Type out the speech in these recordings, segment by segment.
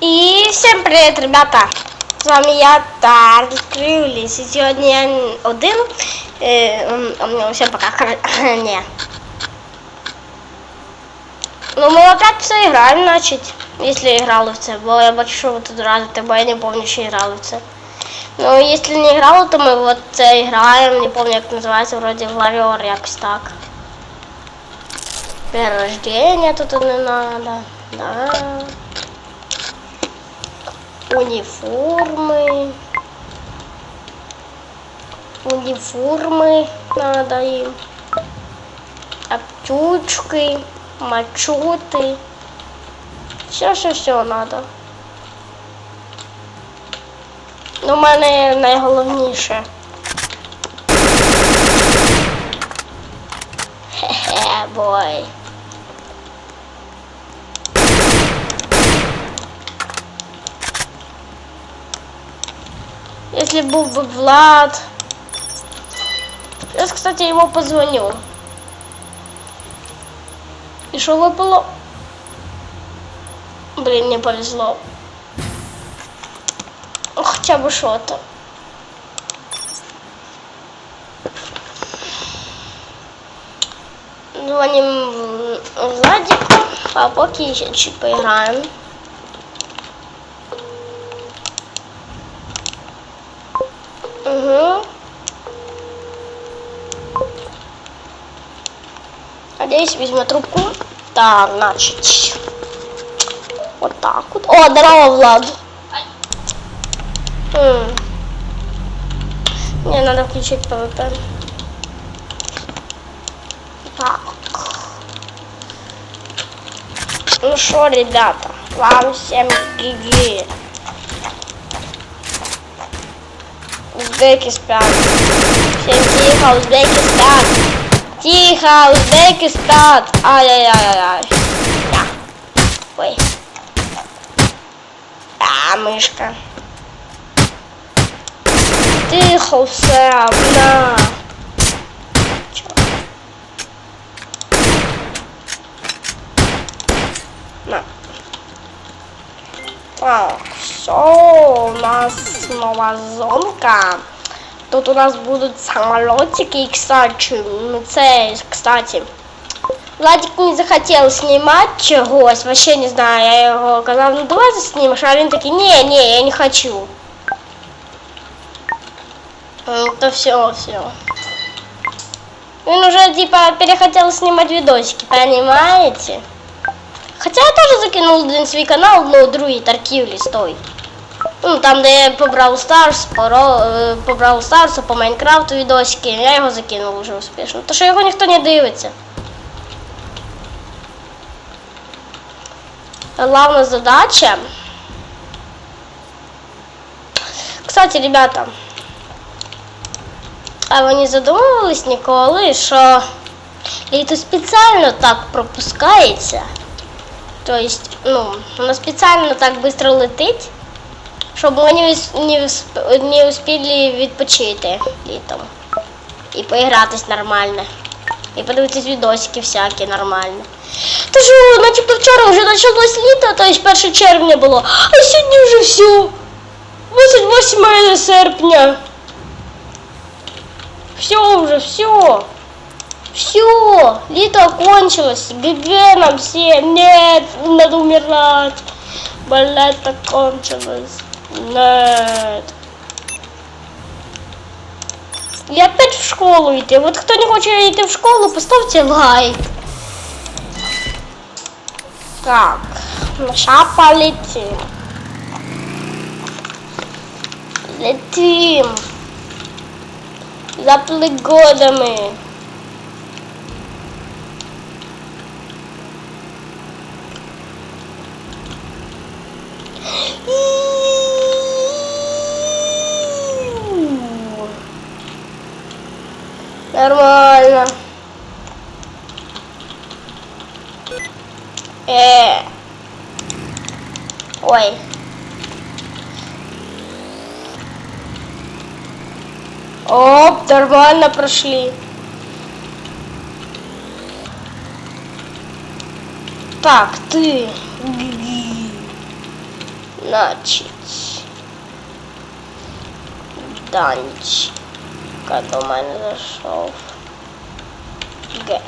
І всім привіт, ребята! З вами я Тарт Крюліс. І сьогодні я один. Е, м, м, всім пока. Не. Ну мы опять все играем, значит, если играли в це, бо я бачу, що ви тут радите, бо я не помню, що играли в це. Ну, если не играли, то ми вот це играем, не помню, як називається, вроде Главіор, якось так. Перерождение тут не надо, да. Униформы. Униформы надо им. Аптечки, мачоти. Все, все, все надо. Ну, в мене найголовніше. Хе-хе, бой. Если был бы Влад. Сейчас, кстати, ему позвоню. И что выпало? Блин, не повезло. Ну, Хотя бы что-то. Звоним Владику, а поки еще чуть поиграем. Угу. Надеюсь, возьму трубку. Так, значит. Вот так вот. О, здорово, Влад. М. Мне надо включить ПВП. Так. Ну что, ребята, вам всем гиги. Узбеки спят. Всем тихо, узбеки спят. Тихо, узбеки спят. Ай-яй-яй-яй. Да. Ой. А, мышка. Тихо, все. Чё? На. Так, все, у нас нова зонка. Тут у нас будут самолетики, и, кстати, ну, це, кстати, Владик не захотел снимать чогось, вообще не знаю, я його казав, ну давай заснимешь, а він такий, не, не, я не хочу. М, То все, все. Он уже типа перехотел снимать видосики, понимаете? Хотя я тоже закинул один свій канал, ну другий торгівлі той. Ну, там, де я по Brawl Stars, по, Ро- е, по Brawl Stars, по Майнкрафту відосики, я його закинув уже успішно. То що його ніхто не дивиться. Главная задача. Кстати, ребята, а ви не задумувались ніколи, що літо спеціально так пропускається? Тобто, ну, воно спеціально так швидко летить, щоб ми не, вс- не, всп- не успіли відпочити літом. І поігратись нормально. І подивитись відосики всякі нормально. Та що, начебто вчора вже почалось літо, то есть 1 червня було, а сьогодні вже все. 28 серпня. Все уже, все. Все, лето окончилось. ГГ нам всем. Нет, надо умирать. Лето кончилось. Нет. И опять в школу идти. Вот кто не хочет идти в школу, поставьте лайк. Так, ща полетим. Летим. За пригодами. Нормально. Э. Ой. Оп, нормально прошли. Так, ты. Значить. Данчик. До мене зайшов. Г.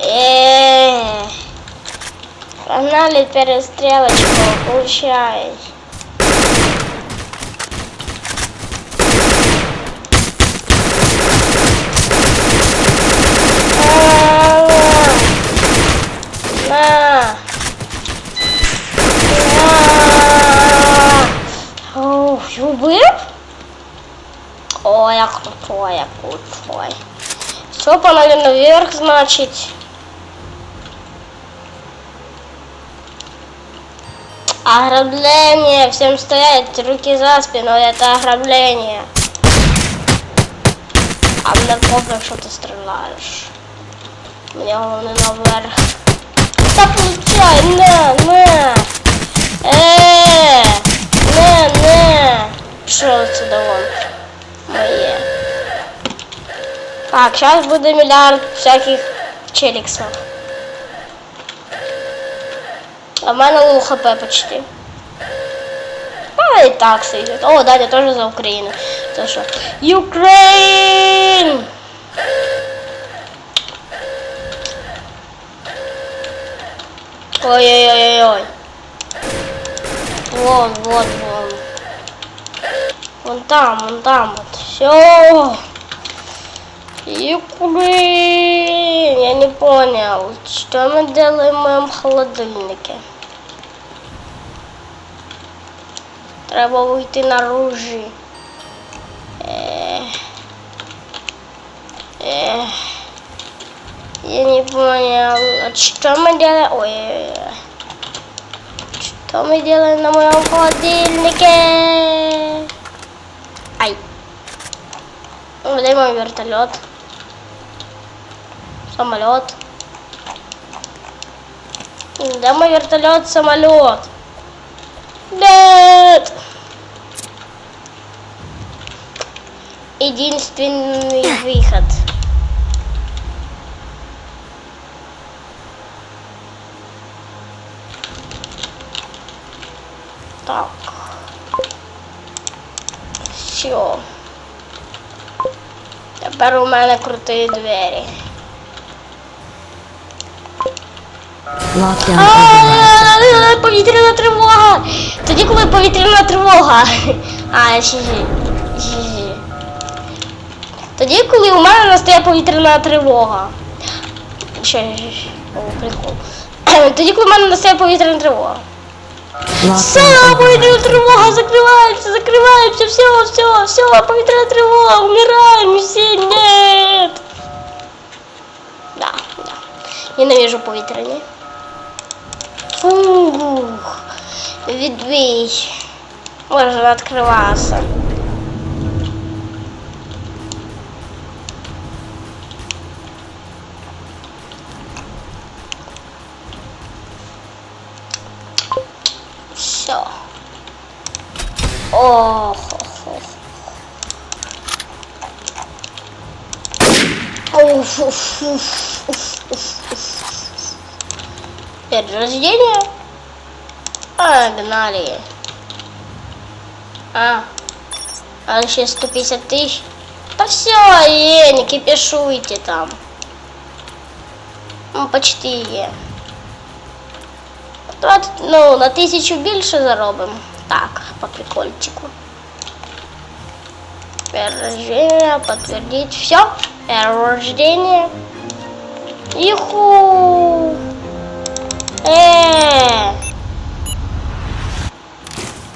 Эээ. Погнали перестрелочку, получай. На. Ух, убив? Ой, я крутой, я крутой. Все, погнали наверх, значит. Ограбление. Всем стоять, руки за спину, это ограбление. А мне пофиг, что ты стреляешь. Мне головне наверх. Та получай, на, на. Э, на, на. Що отсюда вон? Моє. Так, сейчас буде миллиард всяких челиксов. А в мене лоу хп почти. А, і так сидить. О, Даня теж за Україну. Це що? Україн! Ой-ой-ой-ой. Вон, вон, вон. Вон там, вон там вот. Все. Украин! Я не понял, что мы делаем в моем холодильнике. Треба вийти наружі. Я не понял, а что мы делаем? Ой, что мы делаем на моем холодильнике? Ай. Где мой вертолет? Самолет. Где мой вертолет, самолет? Нет! Единственный выход. Так. Все. Тепер у мене круті двері. Lockdown Повітряна тривога! Тоді, коли повітряна тривога. А, ще. Тоді, коли у мене настає повітряна тривога. Ще. О, прикол. Тоді, коли у мене настає повітряна тривога. Все, повітряна тривога, закриваємося, закриваємося, все, все, все, повітряна тривога, умираем, все, нет. Да, да. Ненавижу повітряні. Фух, відбій. Можна відкриватися. Все. Ох, ох, ох. Уф, День рождения? А. А, еще 150 тысяч? Да все, е, не кипишуйте там. Ну, почти є. Давайте, ну, на тисячу більше заробимо. Так, по прикольчику. Рождение, подтвердить. Все. Рождение. Иху. Э.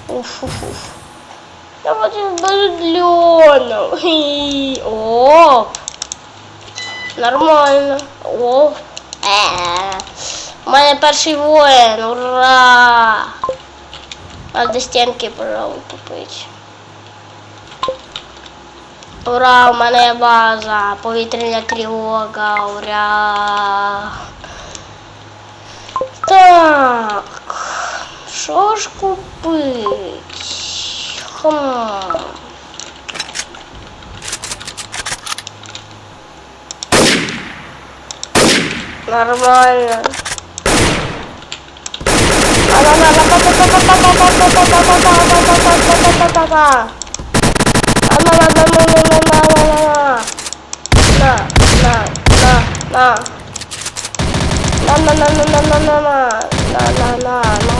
Уф, уф, уф. Я вот даже длёнул. Хи. Оп. Нормально. О. Е. У мене перший воїн. Ура! Надо стінки, пожалуй, купити. Ура, у мене є база, повітряна тривога, ура. Так, що ж купить? Хм. Нормально. На, на, на, на на, на, на. На-на-на-на-на-на-на-на. На-на-на-на.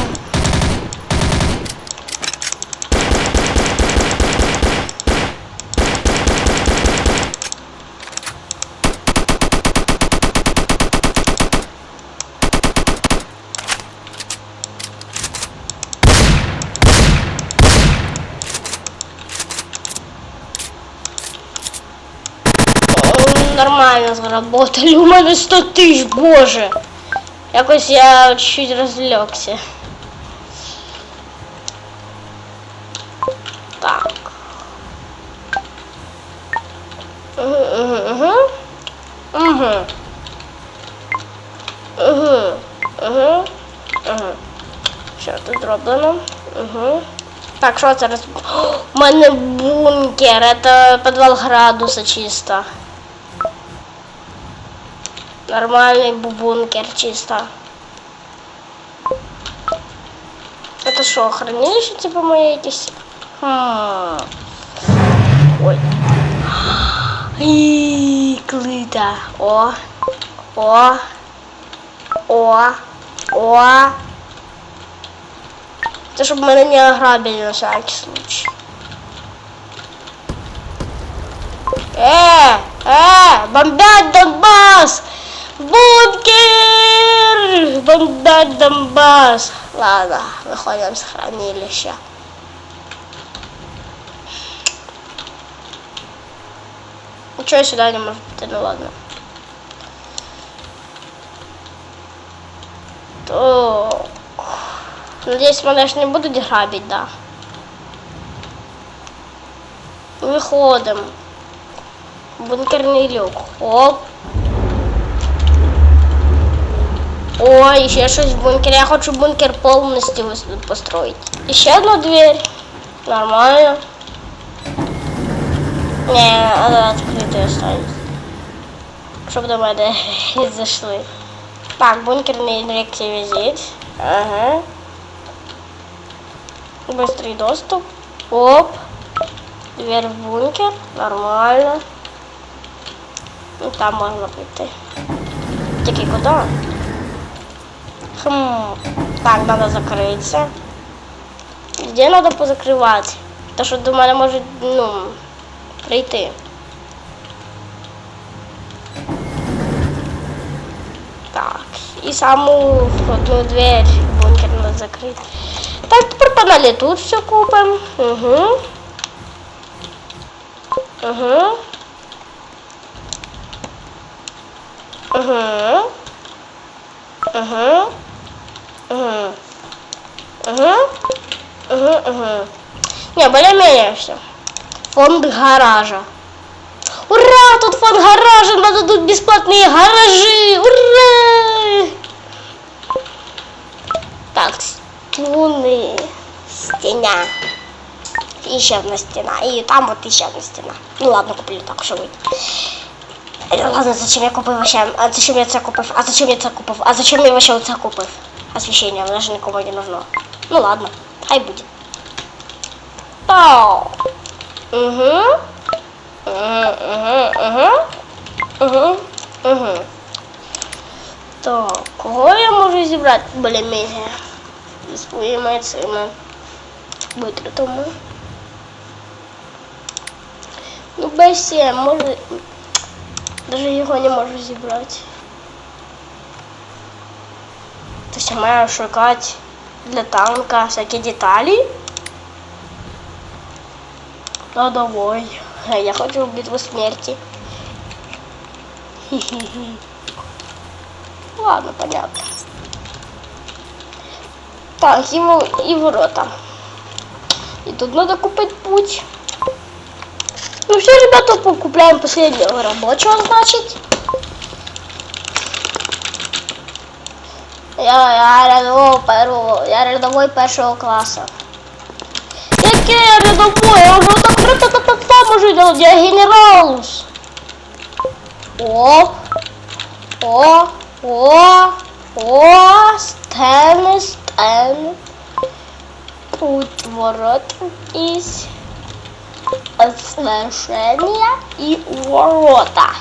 М, Нормально заработали. У мене 100 тисяч, боже. Якось я чуть розлегся. Так. Угу, угу, угу. Угу. Угу. Угу. Угу. Що тут зроблено? Угу. Так, що це У мене бункер, это підвал градуса чисто. Нормальный бу- бункер чисто. Это что, хранилище типа эти... с- Хм. Ой. И клыта. О. О. О. О. Это чтобы меня не ограбили на всякий случай. Э, э, бомбят Донбасс! Бункер! Бомбят Донбасс! Ладно, выходим с хранилища. Ничего сюда не может быть, ну ладно. Так. Надеюсь, меня ж не будут грабить, да? Выходим. Бункерный люк. Оп. Еще щось в. Я хочу бункер полностью построить. Еще одну дверь. Нормально. Не, она открытая останется. Щоб до мене не зайшли. Так, бункерний реквізит. Ага. Быстрый доступ. Оп. Дверь в бункер. Нормально. Ну, там можно прийти. Тільки куди? Хм. Так, надо закрыться. Где надо позакрывать? То, що до мене може, ну, прийти. Так, і саму одну дверь бункер надо закрити. Так, тепер панелі тут все купимо. Угу. Угу. Угу. Угу. Угу. Угу. Угу. Угу. Не, более-менее все. Фонд гаража. Ура! Тут фонд гаража! Надо тут бесплатные гаражи! Ура! Так, стены. Стена. Еще одна стена. И там вот еще одна стена. Ну ладно, куплю так, вийде. Е, Ладно, зачем я купив вообще? А зачем я це купив? А зачем я це купив? А зачем я вообще оце купив? Освещение, воно ж нікому не нужно. Ну ладно, хай буде. Пау. Угу. Угу, угу, угу. Угу, угу. Так, кого я можу зібрати более-менее? Зі своїми цими витратами. Ну, Б7, може... Даже його не можу зібрати. Тобто я маю шукати для танка всякі деталі. Да давай. Э, Я хочу в битву смерти. Ладно, понятно. Так, во- и ворота. И тут надо купить путь. Ну все, ребята, покупаем последнего рабочего, значит. Я, я рядовой, я рядовой першого класу. Яке я рядовой? Я вже так ра-та-та-та-та можу делать, я генералус. О, о, о, о, стены, стены. ворот якісь. Освещення і ворота.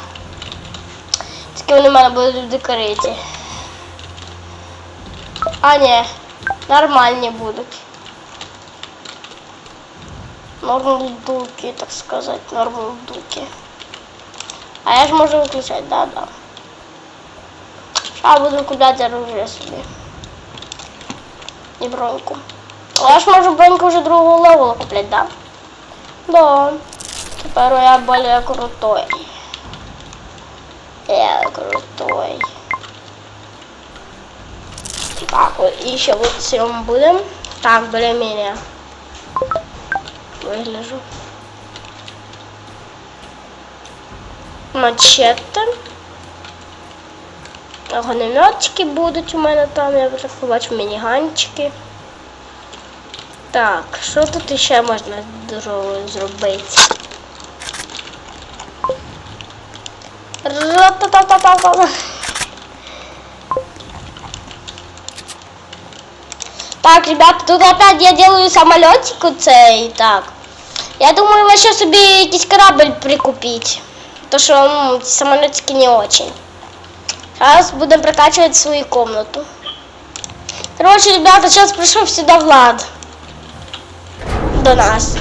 Тільки вони в мене будуть закриті. А, ні, нормальні будуть. Нормалдуки, так сказать, нормалдуки. А я ж можу виключати, да, да. А буду купляти оружие собі. І броньку. А я ж можу броньку вже другого левела купляти, да? Да. Тепер я более крутой. Я крутой. Так, вот еще вот всем будем. Так, более-менее. Выгляжу. Мачете. Огнеметчики будуть у мене там, я вже побачив мініганчики. Так, що тут ще можна зробити? Ра-та-та-та-та-та. Так, ребята, тут опять я делаю самолетик цей, так. Я думаю, вообще собі якийсь корабль прикупить. То ці самолетики не очень. Сейчас будем прокачивать свою комнату. Короче, ребята, сейчас пришел сюда Влад. До нас.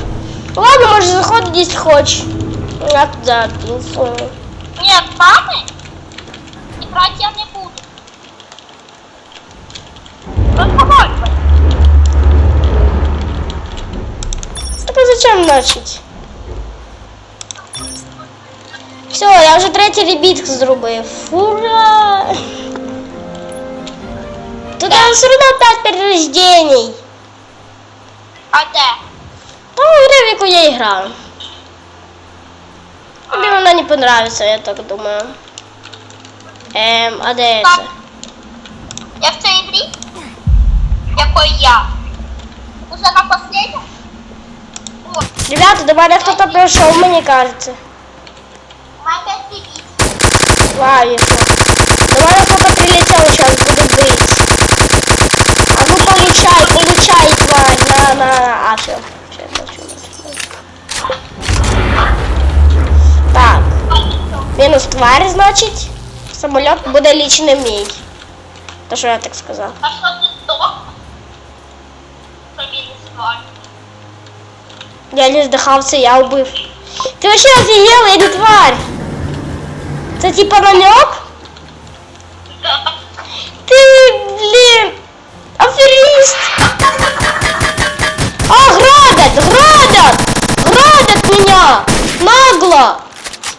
Ладно, можешь заходить, если хочешь. Я туда принесу. Нет, мамы Так начать? Все, я вже третій ребіт зробив. Ура! Тут я все одно 5 перерождений. А де? Та гра, в яку я і грав. Тобі вона не понравится, я так думаю. Ем, а де це? Я в цій грі? Якой я? Уже на последнем? Вот, Ребята, до мене хто-то прийшов, мені кажется. у мене опять дивіться. Лавісно. До мене хто-то прилетел, сейчас буду бить. А ну получай, получай, тварь, на, на, а, все. Так, мінус тварь, значить. Самоліт буде лічно мій. То, що я так сказав. А що ти здох? Тобі не сваль. Я не здихався, я убив. Ти вообще офігел, я не тварь. Це типа намек? Ты, блин, аферист! А, грабят, грабят! Грабят меня! Нагло!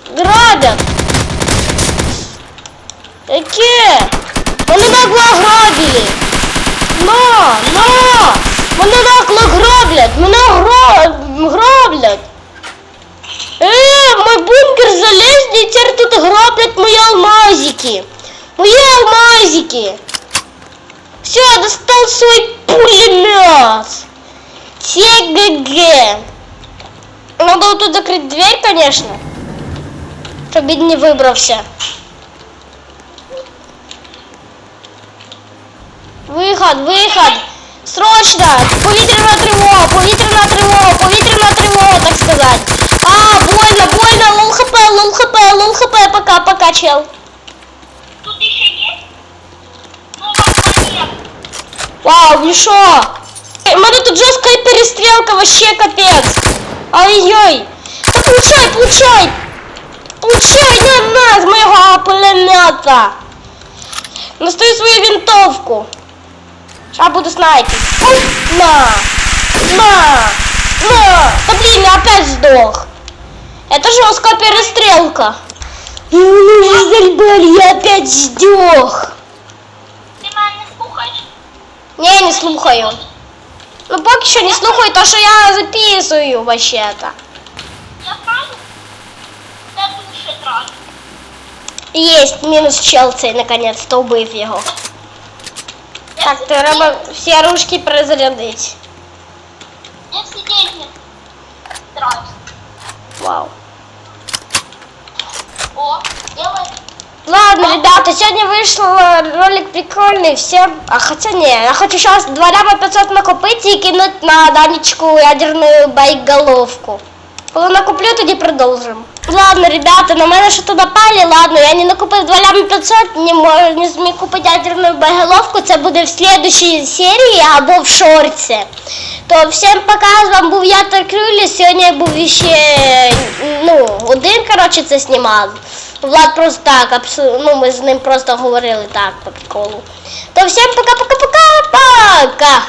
Грабят! Яке? Мене нагло грабили! На, на! Мене нагло граблять! Мене гра... граблять! Е, мой бункер залезли і тепер тут граблять мої алмазики! Мои алмазики! Все, я достал свой пулемет! ТГГ! Надо вот тут закрыть дверь, конечно. Чтобы він не выбрался. Выход, выход! Срочно! Повітряна тривога, повітряна тривога, повітряна тривога, так сказать. А, больно, больно, лол хп, лол хп, лол хп, пока, пока, чел. Тут ще є? Ну, вас нет. Вау, ну шо? У мене тут жесткая перестрелка, вообще капец. Ай-яй. Да получай, получай. Получай, на, на, с моего пулемета. Настаю свою винтовку. Сейчас буду снайпить. Оп, На, на, на. Да блин, я опять сдох. Это жесткая перестрелка. И меня задолбали, я опять сдох. Ти мене не слухаєш? Не, не слухаю. Ну поки що не слухаю, то що я записую вообще-то. Я знаю. Де душі трать. Есть, мінус чел цей, наконец-то убив його. Так, треба всі оружки перезарядити. Я всі деньги трачу. Вау. О, делай. Ладно, ребята, сегодня вышел ролик прикольный, всем... А хотя не, я хочу сейчас 2 ляма 500 накопити і кинуть на Данечку ядерную боеголовку. Коли накуплю, тоді продовжимо. Ладно, ребята, на мене що то напали, ладно, я не накупив 2 ляма 500, не, мож- не зміг купити ядерну боєголовку, це буде в слідущій серії або в шорці. То всім пока, з вами був я Крюлі, сьогодні був ще, ну, один, коротше, це знімав. Влад просто так, абсолютно, ну ми з ним просто говорили так по приколу. То всім пока-пока-пока, пока!